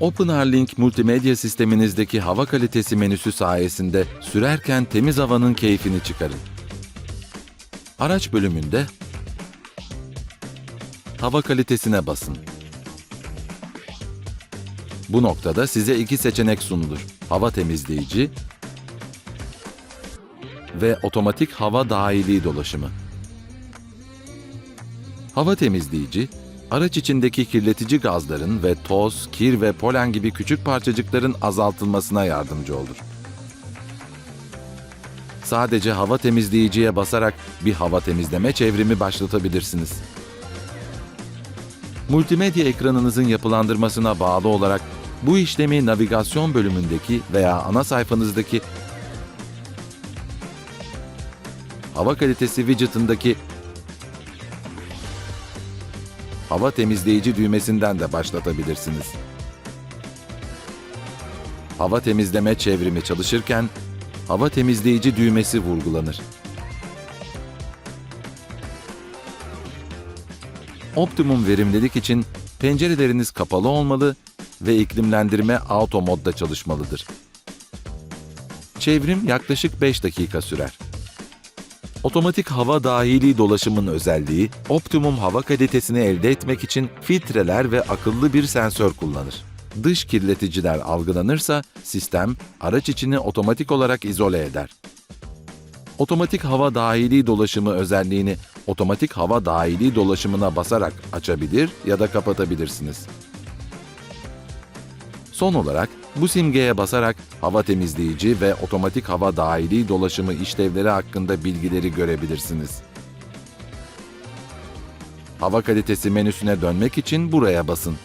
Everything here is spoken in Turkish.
OpenRLink multimedya sisteminizdeki hava kalitesi menüsü sayesinde sürerken temiz havanın keyfini çıkarın. Araç bölümünde hava kalitesine basın. Bu noktada size iki seçenek sunulur. Hava temizleyici ve otomatik hava dahili dolaşımı. Hava temizleyici, araç içindeki kirletici gazların ve toz, kir ve polen gibi küçük parçacıkların azaltılmasına yardımcı olur. Sadece hava temizleyiciye basarak bir hava temizleme çevrimi başlatabilirsiniz. Multimedya ekranınızın yapılandırmasına bağlı olarak bu işlemi navigasyon bölümündeki veya ana sayfanızdaki hava kalitesi widget'ındaki hava temizleyici düğmesinden de başlatabilirsiniz. Hava temizleme çevrimi çalışırken hava temizleyici düğmesi vurgulanır. Optimum verimlilik için pencereleriniz kapalı olmalı ve iklimlendirme auto modda çalışmalıdır. Çevrim yaklaşık 5 dakika sürer. Otomatik hava dahili dolaşımın özelliği, optimum hava kalitesini elde etmek için filtreler ve akıllı bir sensör kullanır. Dış kirleticiler algılanırsa sistem araç içini otomatik olarak izole eder. Otomatik hava dahili dolaşımı özelliğini otomatik hava dahili dolaşımına basarak açabilir ya da kapatabilirsiniz. Son olarak bu simgeye basarak hava temizleyici ve otomatik hava dahili dolaşımı işlevleri hakkında bilgileri görebilirsiniz. Hava kalitesi menüsüne dönmek için buraya basın.